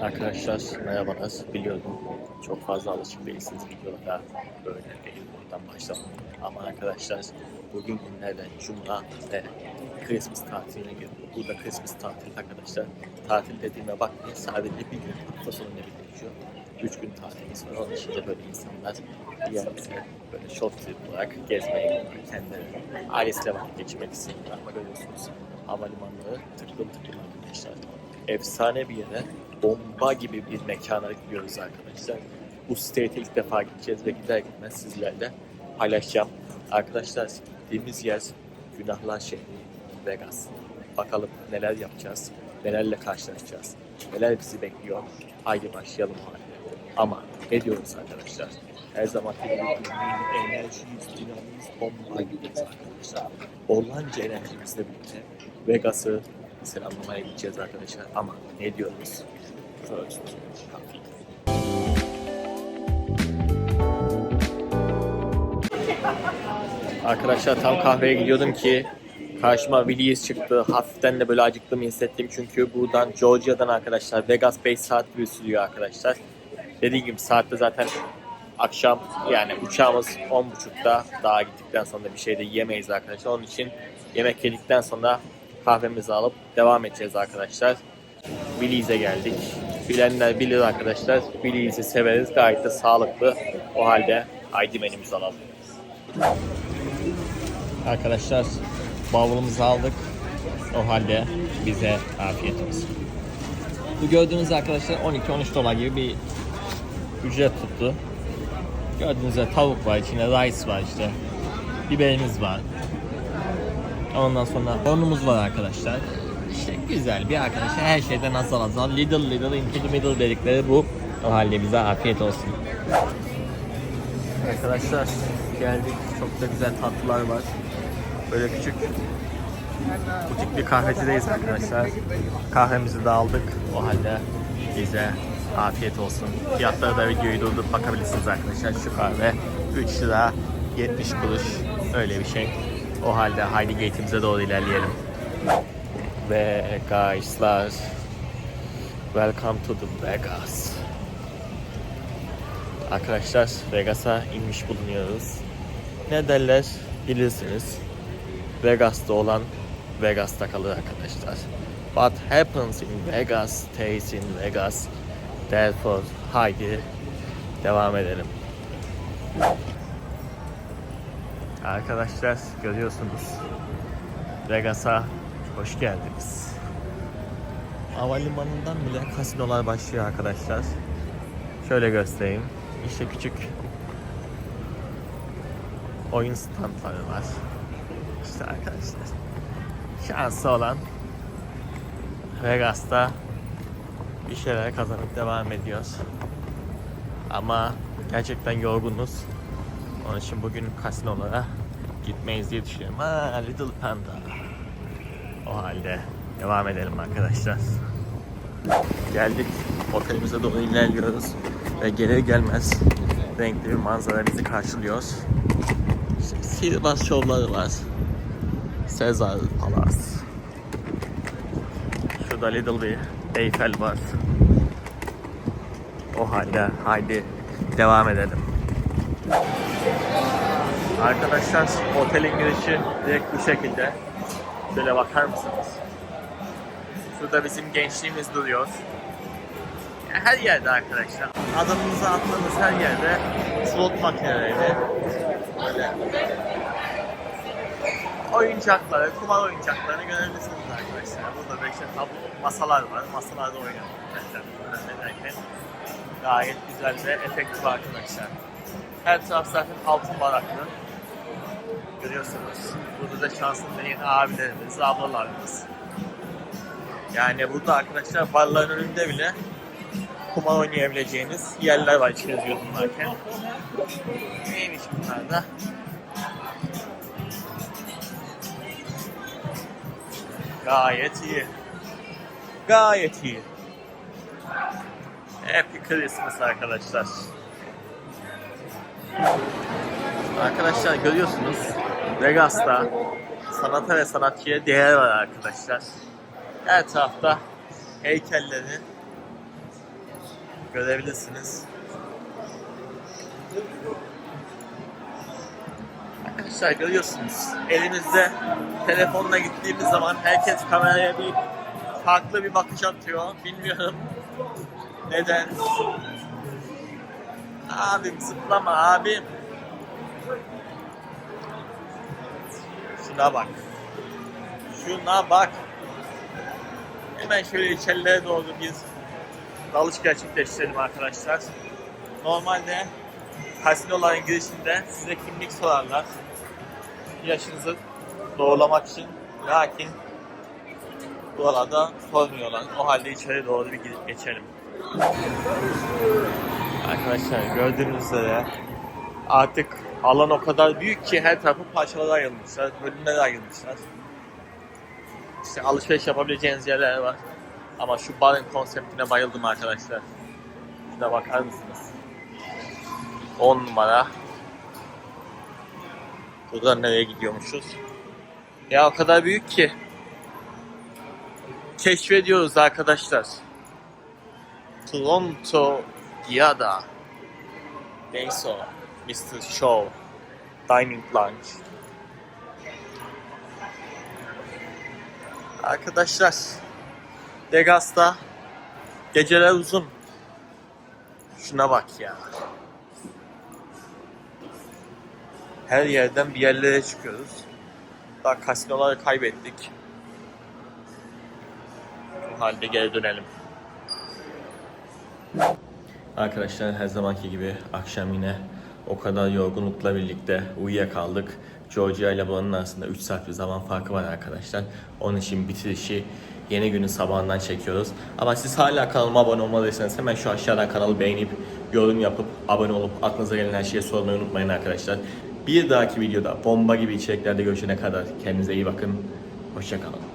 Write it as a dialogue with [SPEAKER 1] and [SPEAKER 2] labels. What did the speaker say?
[SPEAKER 1] Arkadaşlar merhabalar. Biliyorum çok fazla alışık değilsiniz videolara böyle değil buradan başlamam. Ama arkadaşlar bugün günlerden Cuma ve Christmas tatiline girdik. Burada Christmas tatil arkadaşlar. Tatil dediğime bakmayın sadece bir gün hafta sonu ne geçiyor. Üç gün tatilimiz var. Onun için de böyle insanlar bir yerlere böyle short trip olarak gezmeye. Kendileri ailesiyle vakit geçirmek istiyorlar. Ama görüyorsunuz havalimanları tıklım tıklım arkadaşlar efsane bir yere, bomba gibi bir mekana gidiyoruz arkadaşlar. Bu state'e ilk defa gideceğiz ve gider gitmez sizlerle paylaşacağım. Arkadaşlar gittiğimiz yer Günahlar şehri Vegas. Bakalım neler yapacağız, nelerle karşılaşacağız, neler bizi bekliyor. Haydi başlayalım o halde. Ama ne diyoruz arkadaşlar? Her zaman enerjiyiz, dinamiyiz, bomba gibiyiz arkadaşlar. Orlanca enerjimizle birlikte Vegas'ı selamlamaya gideceğiz arkadaşlar. Ama ne diyoruz? First. Arkadaşlar tam kahveye gidiyordum ki karşıma Willys çıktı. Hafiften de böyle acıktığımı hissettim çünkü buradan Georgia'dan arkadaşlar Vegas 5 saat bir sürüyor arkadaşlar. Dediğim gibi saatte zaten akşam yani uçağımız 10.30'da daha gittikten sonra bir şey de yemeyiz arkadaşlar. Onun için yemek yedikten sonra kahvemizi alıp devam edeceğiz arkadaşlar. Willys'e geldik. Bilenler bilir arkadaşlar. Willys'i severiz. Gayet de sağlıklı. O halde haydi menümüzü alalım. Arkadaşlar bavulumuzu aldık. O halde bize afiyet olsun. Bu gördüğünüz arkadaşlar 12-13 dolar gibi bir ücret tuttu. Gördüğünüz tavuk var, içinde rice var işte. Biberimiz var. Ondan sonra burnumuz var arkadaşlar. İşte güzel bir arkadaşlar her şeyden azal azal little little into the middle dedikleri bu. O halde bize afiyet olsun. Arkadaşlar geldik. Çok da güzel tatlılar var. Böyle küçük butik bir kahvecideyiz arkadaşlar. Kahvemizi de aldık. O halde bize afiyet olsun. Fiyatları da videoyu durdurup bakabilirsiniz arkadaşlar. Şu kahve 3 lira 70 kuruş öyle bir şey. O halde haydi gate'imize doğru ilerleyelim. Ve guys'lar Welcome to the Vegas. Arkadaşlar Vegas'a inmiş bulunuyoruz. Ne derler bilirsiniz. Vegas'ta olan Vegas'ta kalır arkadaşlar. What happens in Vegas stays in Vegas. Therefore haydi devam edelim. Arkadaşlar görüyorsunuz. Vegas'a hoş geldiniz. Havalimanından bile kasinolar başlıyor arkadaşlar. Şöyle göstereyim. İşte küçük oyun standları var. İşte arkadaşlar. Şansı olan Vegas'ta bir şeyler kazanıp devam ediyoruz. Ama gerçekten yorgunuz. Onun için bugün kasinolara gitmeyiz diye düşünüyorum. Ha, Little Panda. O halde devam edelim arkadaşlar. Geldik. Otelimize doğru ilerliyoruz. Ve gelir gelmez renkli bir manzara bizi karşılıyor. İşte sihirbaz şovları var. Sezar Palace. Şurada Little bir Eiffel var. O halde haydi devam edelim. Arkadaşlar otelin girişi direkt bu şekilde. Şöyle bakar mısınız? Şurada bizim gençliğimiz duruyor. Her yerde arkadaşlar. Adımınızı attığınız her yerde slot makineleri, böyle oyuncakları, kumar oyuncaklarını görebilirsiniz arkadaşlar. Burada böyle işte tablo, masalar var. Masalarda oynuyor arkadaşlar. Ederken gayet güzel ve efektif arkadaşlar. Her taraf zaten altın baraklı. Görüyorsunuz. Burada da şansın yeni abilerimiz, ablalarımız. Yani burada arkadaşlar barların önünde bile kumar oynayabileceğiniz yerler var içine yudumlarken. Neymiş bunlar da? Gayet iyi. Gayet iyi. Happy Christmas arkadaşlar. Arkadaşlar görüyorsunuz Vegas'ta sanata ve sanatçıya değer var arkadaşlar. Her tarafta heykelleri görebilirsiniz. Arkadaşlar görüyorsunuz elimizde telefonla gittiğimiz zaman herkes kameraya bir farklı bir bakış atıyor. Bilmiyorum neden. Abim zıplama abim. Şuna bak. Şuna bak. Hemen şöyle içerilere doğru bir dalış gerçekleştirelim arkadaşlar. Normalde kasinoların girişinde size kimlik sorarlar. Yaşınızı doğrulamak için. Lakin buralarda sormuyorlar. O halde içeri doğru bir gidip geçelim. Arkadaşlar gördüğünüz üzere artık alan o kadar büyük ki her tarafı parçalara ayrılmışlar, bölümlere ayrılmışlar. İşte alışveriş yapabileceğiniz yerler var. Ama şu barın konseptine bayıldım arkadaşlar. Şuna bakar mısınız? 10 numara. Buradan nereye gidiyormuşuz? Ya o kadar büyük ki. Keşfediyoruz arkadaşlar. Toronto Giada. Neyse o. Mr. Show. Dining Lounge. Arkadaşlar. Vegas'ta geceler uzun. Şuna bak ya. Her yerden bir yerlere çıkıyoruz. Daha kasinoları kaybettik. O halde geri dönelim. Arkadaşlar her zamanki gibi akşam yine o kadar yorgunlukla birlikte uyuyakaldık. Georgia ile buranın arasında 3 saat bir zaman farkı var arkadaşlar. Onun için bitirişi yeni günün sabahından çekiyoruz. Ama siz hala kanalıma abone olmadıysanız hemen şu aşağıdan kanalı beğenip yorum yapıp abone olup aklınıza gelen her şeyi sormayı unutmayın arkadaşlar. Bir dahaki videoda bomba gibi içeriklerde görüşene kadar kendinize iyi bakın. Hoşçakalın.